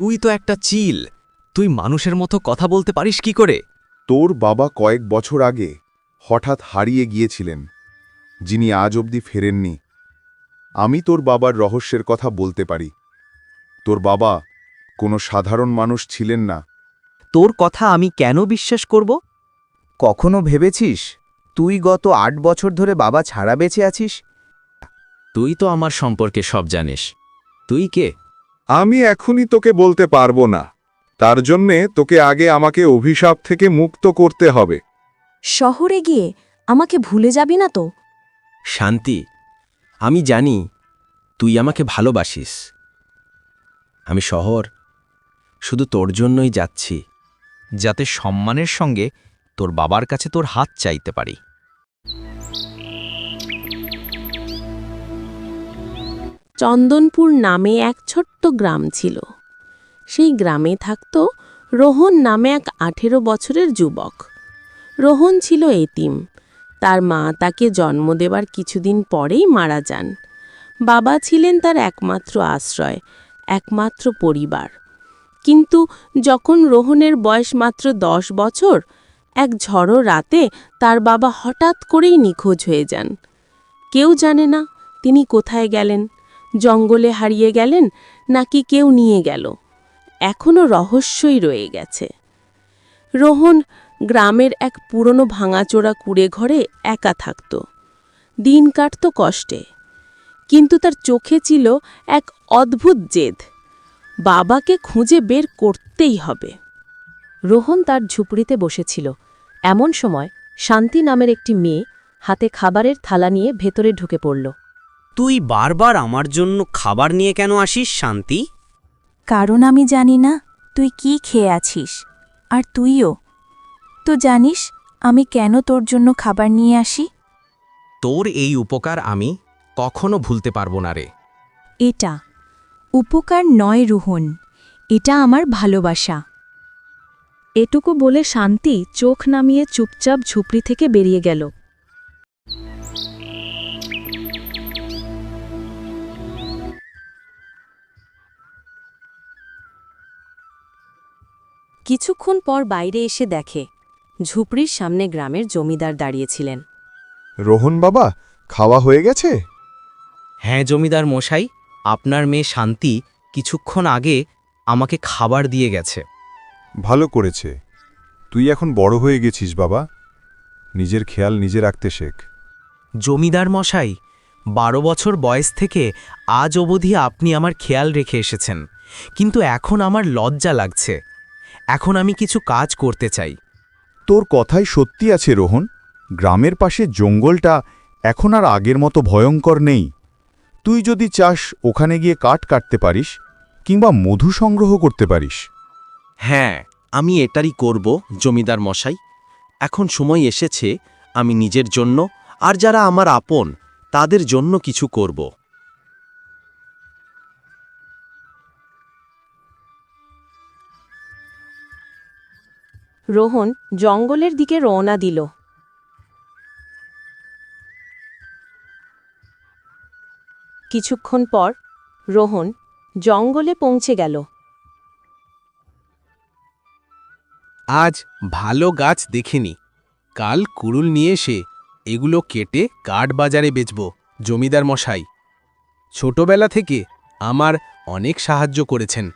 তুই তো একটা চিল। তুই মানুষের মতো কথা বলতে পারিস কি করে? তোর বাবা কয়েক বছর আগে হঠাৎ হারিয়ে গিয়েছিলেন যিনি আজ অবধি ফেরেননি। আমি তোর বাবার রহস্যের কথা বলতে পারি। তোর বাবা কোনো সাধারণ মানুষ ছিলেন না। তোর কথা আমি কেন বিশ্বাস করব? কখনো ভেবেছিস তুই গত আট বছর ধরে বাবা ছাড়া বেঁচে আছিস? তুই তো আমার সম্পর্কে সব জানিস। তুই কে? আমি এখনই তোকে বলতে পারব না। তার জন্যে তোকে আগে আমাকে অভিশাপ থেকে মুক্ত করতে হবে। শহরে গিয়ে আমাকে ভুলে যাবি না তো? শান্তি আমি জানি তুই আমাকে ভালোবাসিস। আমি শহর শুধু তোর জন্যই যাচ্ছি যাতে সম্মানের সঙ্গে তোর বাবার কাছে তোর হাত চাইতে পারি। চন্দনপুর নামে এক ছোট্ট গ্রাম ছিল। সেই গ্রামে থাকত রোহন নামে এক আঠেরো বছরের যুবক। রোহন ছিল এতিম। তার মা তাকে জন্ম দেবার কিছুদিন পরেই মারা যান। বাবা ছিলেন তার একমাত্র আশ্রয়, একমাত্র পরিবার। কিন্তু যখন রোহনের বয়স মাত্র দশ বছর, এক ঝড়ো রাতে তার বাবা হঠাৎ করেই নিখোঁজ হয়ে যান। কেউ জানে না তিনি কোথায় গেলেন। জঙ্গলে হারিয়ে গেলেন নাকি কেউ নিয়ে গেল। এখনও রহস্যই রয়ে গেছে। রোহন গ্রামের এক পুরনো ভাঙাচোরা কুড়ে ঘরে একা থাকত। দিন কাটত কষ্টে। কিন্তু তার চোখে ছিল এক অদ্ভুত জেদ। বাবাকে খুঁজে বের করতেই হবে। রোহন তার ঝুপড়িতে বসেছিল। এমন সময় শান্তি নামের একটি মেয়ে হাতে খাবারের থালা নিয়ে ভেতরে ঢুকে পড়ল। তুই বারবার আমার জন্য খাবার নিয়ে কেন আসিস শান্তি? কারণ আমি জানি না তুই কি খেয়ে আছিস আর তুইও। তো জানিস আমি কেন তোর জন্য খাবার নিয়ে আসি? তোর এই উপকার আমি কখনো ভুলতে পারব না রে। এটা উপকার নয় রুহন এটা আমার ভালোবাসা। এটুকু বলে শান্তি চোখ নামিয়ে চুপচাপ ঝুপড়ি থেকে বেরিয়ে গেল। কিছুক্ষণ পর বাইরে এসে দেখে ঝুপড়ির সামনে গ্রামের জমিদার দাঁড়িয়েছিলেন। রোহন বাবা খাওয়া হয়ে গেছে? হ্যাঁ জমিদার মশাই আপনার মেয়ে শান্তি কিছুক্ষণ আগে আমাকে খাবার দিয়ে গেছে। ভালো করেছে। তুই এখন বড় হয়ে গেছিস বাবা। নিজের খেয়াল নিজে রাখতে শেখ। জমিদার মশাই বারো বছর বয়স থেকে আজ অবধি আপনি আমার খেয়াল রেখে এসেছেন। কিন্তু এখন আমার লজ্জা লাগছে। এখন আমি কিছু কাজ করতে চাই। তোর কথাই সত্যি আছে রোহন। গ্রামের পাশে জঙ্গলটা এখন আর আগের মতো ভয়ঙ্কর নেই। তুই যদি চাস ওখানে গিয়ে কাঠ কাটতে পারিস কিংবা মধু সংগ্রহ করতে পারিস। হ্যাঁ আমি এটারই করব জমিদার মশাই। এখন সময় এসেছে আমি নিজের জন্য আর যারা আমার আপন তাদের জন্য কিছু করব। রোহন জঙ্গলের দিকে রওনা দিল। কিছুক্ষণ পর রোহন জঙ্গলে পৌঁছে গেল। আজ ভালো গাছ দেখিনি। কাল কুড়ুল নিয়ে এসে এগুলো কেটে কাঠ বাজারে বেচব, জমিদার মশাই। ছোটবেলা থেকে আমার অনেক সাহায্য করেছেন।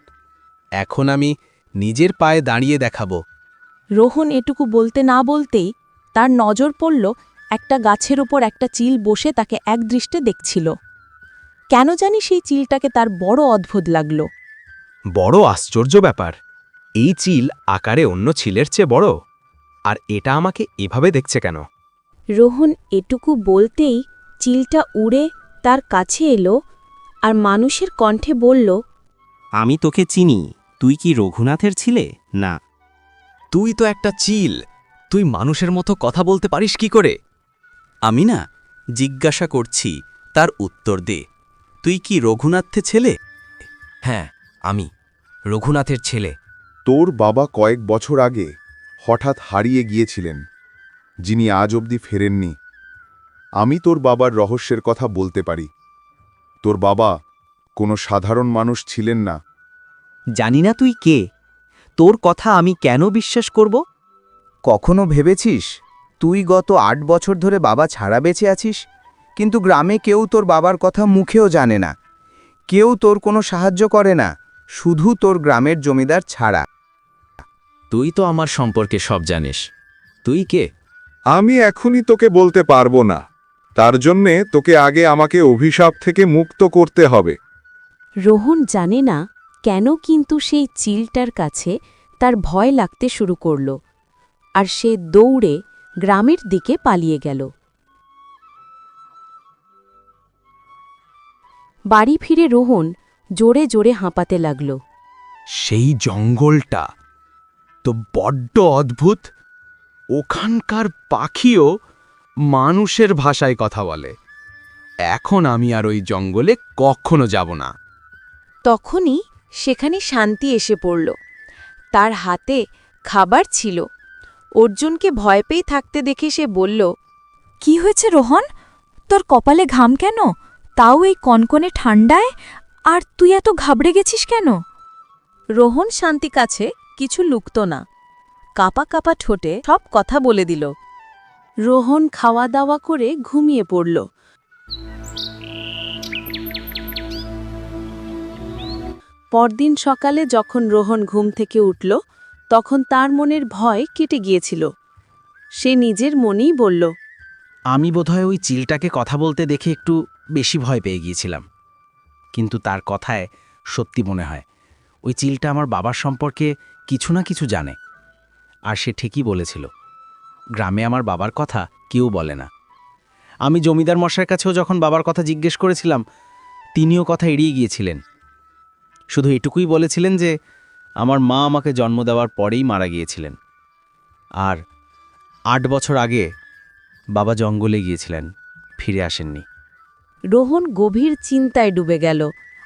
এখন আমি নিজের পায়ে দাঁড়িয়ে দেখাবো। রোহন এটুকু বলতে না বলতেই তার নজর পড়ল একটা গাছের ওপর একটা চিল বসে তাকে একদৃষ্টে দেখছিল। কেন জানি সেই চিলটাকে তার বড় অদ্ভুত লাগল। বড় আশ্চর্য ব্যাপার। এই চিল আকারে অন্য চিলের চেয়ে বড়। আর এটা আমাকে এভাবে দেখছে কেন? রোহন এটুকু বলতেই চিলটা উড়ে তার কাছে এলো আর মানুষের কণ্ঠে বলল আমি তোকে চিনি তুই কি রঘুনাথের ছিলে? না। তুই তো একটা চিল। তুই মানুষের মতো কথা বলতে পারিস কি করে? আমি না জিজ্ঞাসা করছি তার উত্তর দে। তুই কি রঘুনাথের ছেলে? হ্যাঁ আমি রঘুনাথের ছেলে। তোর বাবা কয়েক বছর আগে হঠাৎ হারিয়ে গিয়েছিলেন যিনি আজ অবধি ফেরেননি। আমি তোর বাবার রহস্যের কথা বলতে পারি। তোর বাবা কোনো সাধারণ মানুষ ছিলেন না। জানি না তুই কে। তোর কথা আমি কেন বিশ্বাস করব? কখনো ভেবেছিস তুই গত আট বছর ধরে বাবা ছাড়া বেঁচে আছিস? কিন্তু গ্রামে কেউ তোর বাবার কথা মুখেও জানে না। কেউ তোর কোনো সাহায্য করে না। শুধু তোর গ্রামের জমিদার ছাড়া। তুই তো আমার সম্পর্কে সব জানিস। তুই কে? আমি এখনই তোকে বলতে পারব না। তার জন্যে তোকে আগে আমাকে অভিশাপ থেকে মুক্ত করতে হবে। রোহন জানে না কেন কিন্তু সেই চিলটার কাছে তার ভয় লাগতে শুরু করল আর সে দৌড়ে গ্রামের দিকে পালিয়ে গেল। বাড়ি ফিরে রোহন জোরে জোরে হাঁপাতে লাগল। সেই জঙ্গলটা তো বড্ড অদ্ভুত। ওখানকার পাখিও মানুষের ভাষায় কথা বলে। এখন আমি আর ওই জঙ্গলে কখনো যাব না। তখনই সেখানে শান্তি এসে পড়ল। তার হাতে খাবার ছিল। অর্জুনকে ভয় পেয়ে থাকতে দেখে সে বলল, কি হয়েছে রোহন? তোর কপালে ঘাম কেন? তাও এই কনকনে ঠান্ডায় আর তুই এত ঘাবড়ে গেছিস কেন? রোহন শান্তি কাছে কিছু লুকত না। কাপা কাপা ঠোঁটে সব কথা বলে দিল। রোহন খাওয়া দাওয়া করে ঘুমিয়ে পড়ল। পরদিন সকালে যখন রোহন ঘুম থেকে উঠল, তখন তার মনের ভয় কেটে গিয়েছিল। সে নিজের মনেই বলল, আমি বোধহয় ওই চিলটাকে কথা বলতে দেখে একটু বেশি ভয় পেয়ে গিয়েছিলাম। কিন্তু তার কথায় সত্যি মনে হয়, ওই চিলটা আমার বাবার সম্পর্কে কিছু না কিছু জানে। আর সে ঠিকই বলেছিল, গ্রামে আমার বাবার কথা কেউ বলে না। আমি জমিদার মশাইয়ের কাছেও যখন বাবার কথা জিজ্ঞেস করেছিলাম, তিনিও কথা এড়িয়ে গিয়েছিলেন। শুধু এটুকুই বলেছিলেন যে, আমার মা আমাকে জন্ম দেওয়ার পরেই মারা গিয়েছিলেন। আর আট বছর আগে বাবা জঙ্গলে গিয়েছিলেন, ফিরে আসেননি। রোহন গভীর চিন্তায় ডুবে গেল,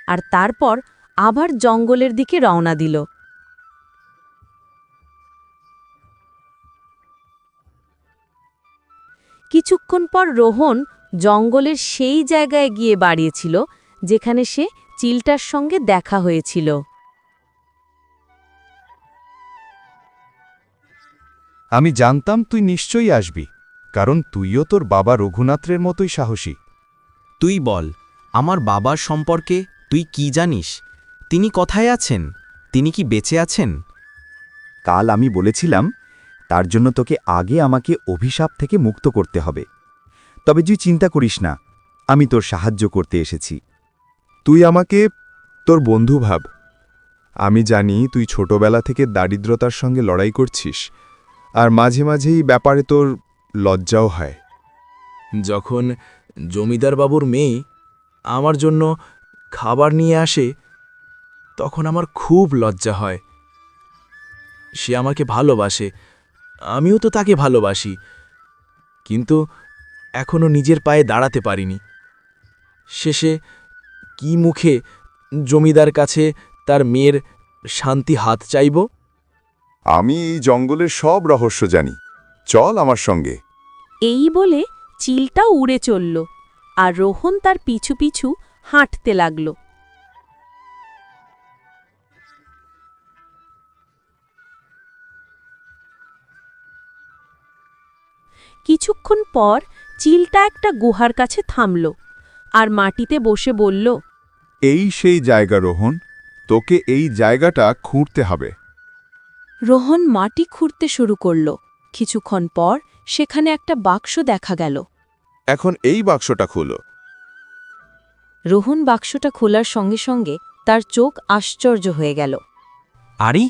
আর তারপর আবার জঙ্গলের দিকে রওনা দিল। কিছুক্ষণ পর রোহন জঙ্গলের সেই জায়গায় গিয়ে বাড়িয়েছিল যেখানে সে চিলটার সঙ্গে দেখা হয়েছিল। আমি জানতাম তুই নিশ্চয়ই আসবি কারণ তুইও তোর বাবা রঘুনাথের মতোই সাহসী। তুই বল আমার বাবার সম্পর্কে তুই কি জানিস? তিনি কথায় আছেন? তিনি কি বেঁচে আছেন? কাল আমি বলেছিলাম তার জন্য তোকে আগে আমাকে অভিশাপ থেকে মুক্ত করতে হবে। তবে তুই চিন্তা করিস না আমি তোর সাহায্য করতে এসেছি। তুই আমাকে তোর বন্ধু ভাব। আমি জানি তুই ছোটবেলা থেকে দারিদ্রতার সঙ্গে লড়াই করছিস, আর মাঝে মাঝেই ব্যাপারে তোর লজ্জাও হয়। যখন জমিদার বাবুর মেয়ে আমার জন্য খাবার নিয়ে আসে, তখন আমার খুব লজ্জা হয়। সে আমাকে ভালোবাসে, আমিও তো তাকে ভালোবাসি, কিন্তু এখনও নিজের পায়ে দাঁড়াতে পারিনি। শেষে কি মুখে জমিদার কাছে তার মেয়ের শান্তি হাত চাইব? আমি এই জঙ্গলের সব রহস্য জানি। চল আমার সঙ্গে। এই বলে চিলটা উড়ে চলল আর রোহন তার পিছু পিছু হাঁটতে লাগল। কিছুক্ষণ পর চিলটা একটা গুহার কাছে থামল। আর মাটিতে বসে বলল এই সেই জায়গা রোহন। তোকে এই জায়গাটা খুঁড়তে হবে। রোহন মাটি খুঁড়তে শুরু করল। কিছুক্ষণ পর সেখানে একটা বাক্স দেখা গেল। এখন এই বাক্সটা খুলো। রোহন বাক্সটা খোলার সঙ্গে সঙ্গে তার চোখ আশ্চর্য হয়ে গেল। আরে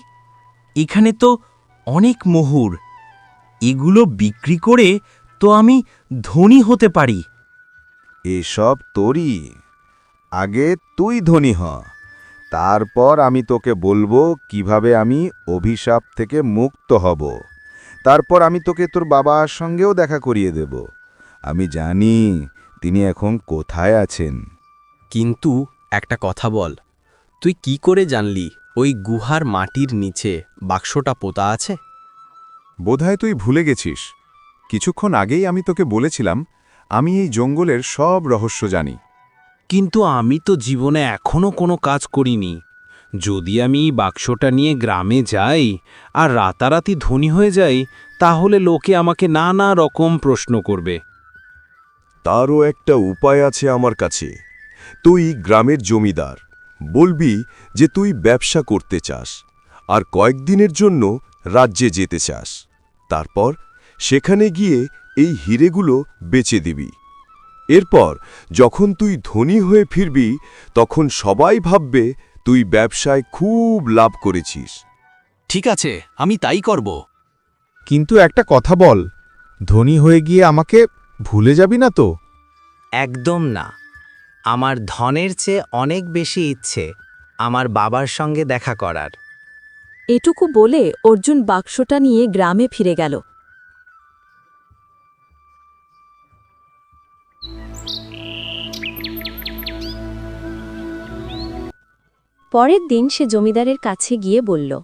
এখানে তো অনেক মোহুর। এগুলো বিক্রি করে তো আমি ধনী হতে পারি। এসব তোরই। আগে তুই ধনী হ। তারপর আমি তোকে বলব কীভাবে আমি অভিশাপ থেকে মুক্ত হব। তারপর আমি তোকে তোর বাবার সঙ্গেও দেখা করিয়ে দেব। আমি জানি তিনি এখন কোথায় আছেন। কিন্তু একটা কথা বল তুই কি করে জানলি ওই গুহার মাটির নিচে বাক্সটা পোতা আছে? বোধহয় তুই ভুলে গেছিস। কিছুক্ষণ আগেই আমি তোকে বলেছিলাম আমি এই জঙ্গলের সব রহস্য জানি। কিন্তু আমি তো জীবনে এখনও কোনো কাজ করিনি। যদি আমি এই বাক্সটা নিয়ে গ্রামে যাই আর রাতারাতি ধনী হয়ে যাই তাহলে লোকে আমাকে নানা রকম প্রশ্ন করবে। তারও একটা উপায় আছে আমার কাছে। তুই গ্রামের জমিদার। বলবি যে তুই ব্যবসা করতে চাস আর কয়েকদিনের জন্য রাজ্যে যেতে চাস। তারপর সেখানে গিয়ে এই হিরেগুলো বেচে দিবি। এরপর যখন তুই ধনী হয়ে ফিরবি তখন সবাই ভাববে তুই ব্যবসায় খুব লাভ করেছিস। ঠিক আছে আমি তাই করব। কিন্তু একটা কথা বল ধনী হয়ে গিয়ে আমাকে ভুলে যাবি না তো? একদম না। আমার ধনের চেয়ে অনেক বেশি ইচ্ছে আমার বাবার সঙ্গে দেখা করার। এটুকু বলে অর্জুন বাক্সটা নিয়ে গ্রামে ফিরে গেল। পরের দিন সে জমিদারের কাছে গিয়ে বলল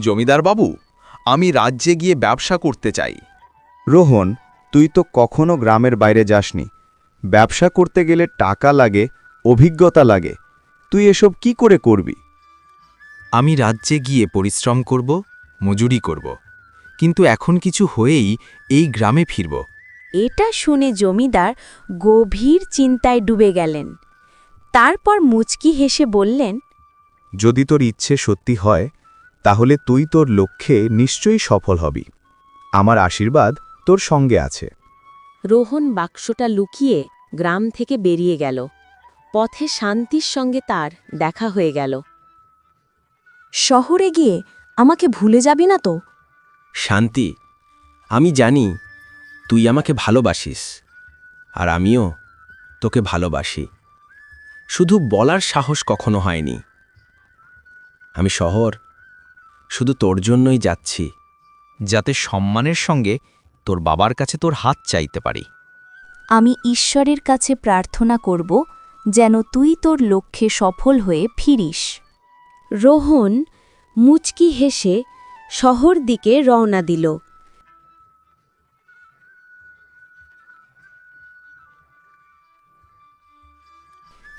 জমিদার বাবু আমি রাজ্যে গিয়ে ব্যবসা করতে চাই। রোহন তুই তো কখনো গ্রামের বাইরে যাসনি। ব্যবসা করতে গেলে টাকা লাগে অভিজ্ঞতা লাগে। তুই এসব কি করে করবি? আমি রাজ্যে গিয়ে পরিশ্রম করব মজুরি করব। কিন্তু এখন কিছু হয়েই এই গ্রামে ফিরব। এটা শুনে জমিদার গভীর চিন্তায় ডুবে গেলেন। তারপর মুচকি হেসে বললেন যদি তোর ইচ্ছে সত্যি হয় তাহলে তুই তোর লক্ষ্যে নিশ্চয়ই সফল হবি। আমার আশীর্বাদ তোর সঙ্গে আছে। রোহন বাক্সটা লুকিয়ে গ্রাম থেকে বেরিয়ে গেল। পথে শান্তির সঙ্গে তার দেখা হয়ে গেল। শহরে গিয়ে আমাকে ভুলে যাবি না তো? শান্তি আমি জানি তুই আমাকে ভালোবাসিস আর আমিও তোকে ভালোবাসি। শুধু বলার সাহস কখনো হয়নি। আমি শহর। শুধু তোর জন্যই যাচ্ছি। যাতে সম্মানের সঙ্গে তোর বাবার কাছে তোর হাত চাইতে পারি। আমি ঈশ্বরের কাছে প্রার্থনা করব যেন তুই তোর লক্ষ্যে সফল হয়ে ফিরিস। রোহন মুচকি হেসে শহর দিকে রওনা দিল।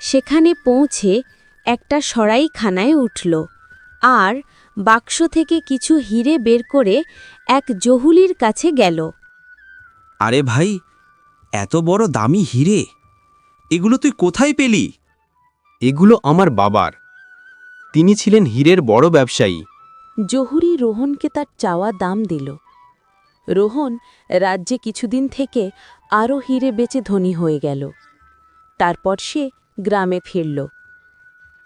সেখানে পৌঁছে একটা সরাইখানায় উঠল। আর বাক্স থেকে কিছু হিরে বের করে এক জহুলির কাছে গেল। আরে ভাই এত বড় দামি হিরে এগুলো তুই কোথায় পেলি? এগুলো আমার বাবার। তিনি ছিলেন হীরের বড় ব্যবসায়ী। জহুরি রোহনকে তার চাওয়া দাম দিল। রোহন রাজ্যে কিছুদিন থেকে আরও হিরে বেচে ধনী হয়ে গেল। তারপর সে গ্রামে ফিরল।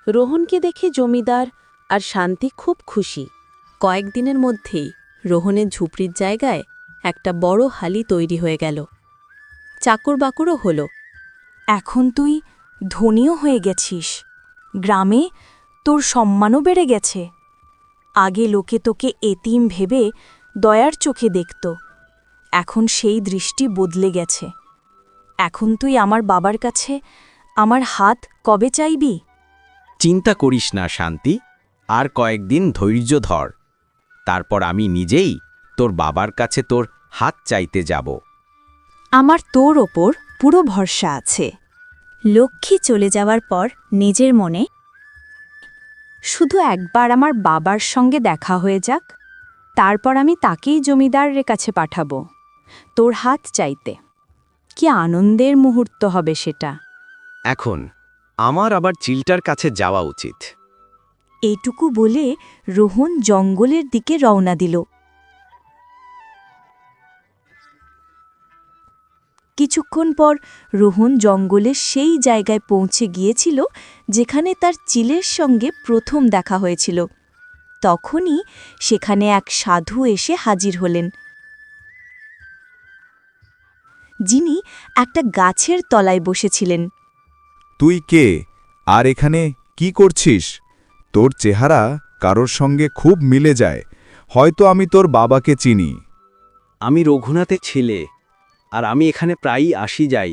রোহনকে দেখে জমিদার আর শান্তি খুব খুশি। কয়েকদিনের মধ্যেই রোহনের ঝুপড়ির জায়গায় একটা বড় হালি তৈরি হয়ে গেল। চাকর বাকরও হল। এখন তুই ধনীও হয়ে গেছিস। গ্রামে তোর সম্মানও বেড়ে গেছে। আগে লোকে তোকে এতিম ভেবে দয়ার চোখে দেখত। এখন সেই দৃষ্টি বদলে গেছে। এখন তুই আমার বাবার কাছে আমার হাত কবে চাইবি? চিন্তা করিস না, শান্তি। আর কয়েকদিন ধৈর্য ধর। তারপর আমি নিজেই তোর বাবার কাছে তোর হাত চাইতে যাব। আমার তোর ওপর পুরো ভরসা আছে। লক্ষ্মী চলে যাওয়ার পর নিজের মনে শুধু একবার আমার বাবার সঙ্গে দেখা হয়ে যাক তারপর আমি তাকেই জমিদারের কাছে পাঠাবো তোর হাত চাইতে। কি আনন্দের মুহূর্ত হবে সেটা। এখন আমার আবার চিলটার কাছে যাওয়া উচিত। এইটুকু বলে রোহন জঙ্গলের দিকে রওনা দিল। কিছুক্ষণ পর রোহন জঙ্গলের সেই জায়গায় পৌঁছে গিয়েছিল যেখানে তার চিলের সঙ্গে প্রথম দেখা হয়েছিল। তখনই সেখানে এক সাধু এসে হাজির হলেন। যিনি একটা গাছের তলায় বসেছিলেন। তুই কে? আর এখানে কি করছিস? তোর চেহারা কারোর সঙ্গে খুব মিলে যায়। হয়তো আমি তোর বাবাকে চিনি। আমি রঘুনাথের ছেলে আর আমি এখানে প্রায়ই আসি যাই।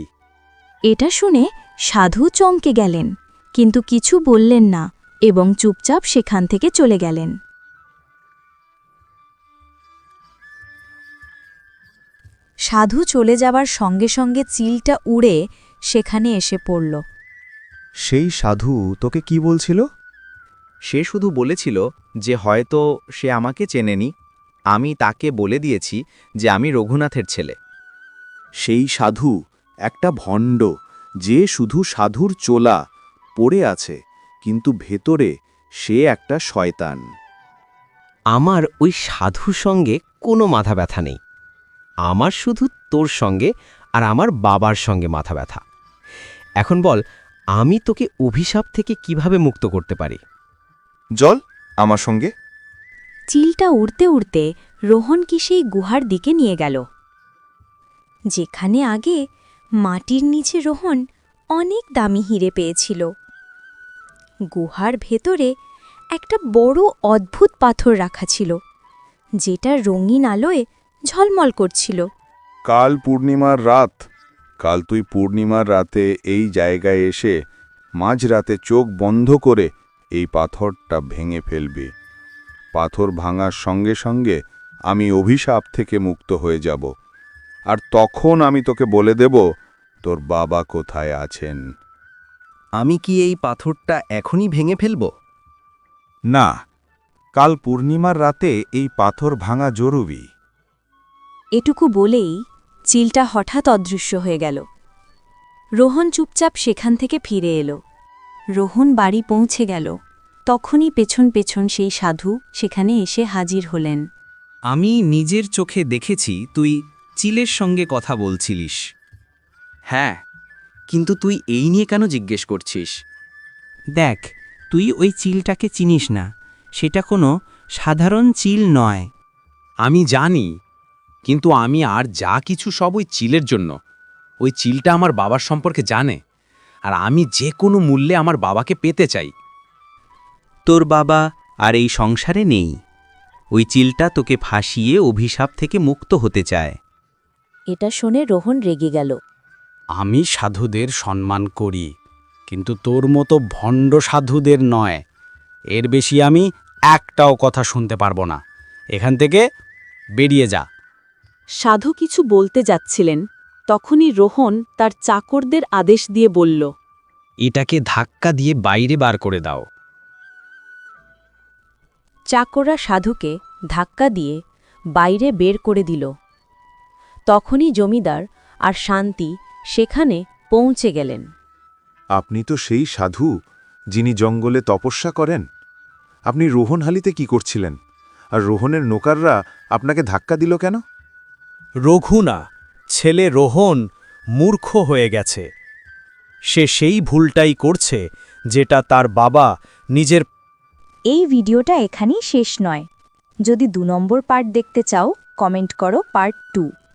এটা শুনে সাধু চমকে গেলেন কিন্তু কিছু বললেন না এবং চুপচাপ সেখান থেকে চলে গেলেন। সাধু চলে যাবার সঙ্গে সঙ্গে চিলটা উড়ে সেখানে এসে পড়ল। সেই সাধু তোকে কি বলছিল? সে শুধু বলেছিল যে হয়তো সে আমাকে চেনেনি, আমি তাকে বলে দিয়েছি যে আমি রঘুনাথের ছেলে। সেই সাধু, একটা ভণ্ড, যে শুধু সাধুর চোলা, পড়ে আছে, কিন্তু ভেতরে সে একটা শয়তান। আমার ওই সাধুর সঙ্গে কোনো মাথা ব্যথা নেই। আমার শুধু তোর সঙ্গে আর আমার বাবার সঙ্গে মাথা ব্যথা। এখন বল, আমি তোকে অভিশাপ থেকে কীভাবে মুক্ত করতে পারি? জল আমার সঙ্গে। চিলটা উড়তে উড়তে রোহন কি সেই গুহার দিকে নিয়ে গেল। যেখানে আগে মাটির নিচে রোহন অনেক দামি হিরে পেয়েছিল। গুহার ভেতরে একটা বড় অদ্ভুত পাথর রাখা ছিল যেটা রঙিন আলোয় ঝলমল করছিল। কাল পূর্ণিমার রাত কাল তুই পূর্ণিমার রাতে এই জায়গায় এসে মাঝরাতে চোখ বন্ধ করে এই পাথরটা ভেঙে ফেলবে। পাথর ভাঙার সঙ্গে সঙ্গে আমি অভিশাপ থেকে মুক্ত হয়ে যাব। আর তখন আমি তোকে বলে দেব তোর বাবা কোথায় আছেন। আমি কি এই পাথরটা এখনই ভেঙে ফেলব? না কাল পূর্ণিমার রাতে এই পাথর ভাঙা জরুরি। এটুকু বলেই চিলটা হঠাৎ অদৃশ্য হয়ে গেল। রোহন চুপচাপ সেখান থেকে ফিরে এলো। রোহন বাড়ি পৌঁছে গেল। তখনই পেছন পেছন সেই সাধু সেখানে এসে হাজির হলেন। আমি নিজের চোখে দেখেছি তুই চিলের সঙ্গে কথা বলছিলিস। হ্যাঁ কিন্তু তুই এই নিয়ে কেন জিজ্ঞেস করছিস? দেখ তুই ওই চিলটাকে চিনিস না। সেটা কোনো সাধারণ চিল নয়। আমি জানি কিন্তু আমি আর যা কিছু সব ওই চিলের জন্য। ওই চিলটা আমার বাবার সম্পর্কে জানে। আর আমি যে কোনো মূল্যে আমার বাবাকে পেতে চাই। তোর বাবা আর এই সংসারে নেই। ওই চিলটা তোকে ফাঁসিয়ে অভিশাপ থেকে মুক্ত হতে চায়। এটা শুনে রোহন রেগে গেল। আমি সাধুদের সম্মান করি কিন্তু তোর মতো ভণ্ড সাধুদের নয়। এর বেশি আমি একটাও কথা শুনতে পারব না। এখান থেকে বেরিয়ে যা। সাধু কিছু বলতে যাচ্ছিলেন। তখনই রোহন তার চাকরদের আদেশ দিয়ে বলল এটাকে ধাক্কা দিয়ে বাইরে বার করে দাও। চাকররা সাধুকে ধাক্কা দিয়ে বাইরে বের করে দিল। তখনই জমিদার আর শান্তি সেখানে পৌঁছে গেলেন। আপনি তো সেই সাধু যিনি জঙ্গলে তপস্যা করেন। আপনি রোহনহালিতে কি করছিলেন? আর রোহনের নোকাররা আপনাকে ধাক্কা দিল কেন? রঘু না ছেলে রোহন মূর্খ হয়ে গেছে। সে সেই ভুলটাই করছে যেটা তার বাবা নিজের এই ভিডিওটা এখানেই শেষ নয়। যদি দু নম্বর পার্ট দেখতে চাও, কমেন্ট করো পার্ট টু।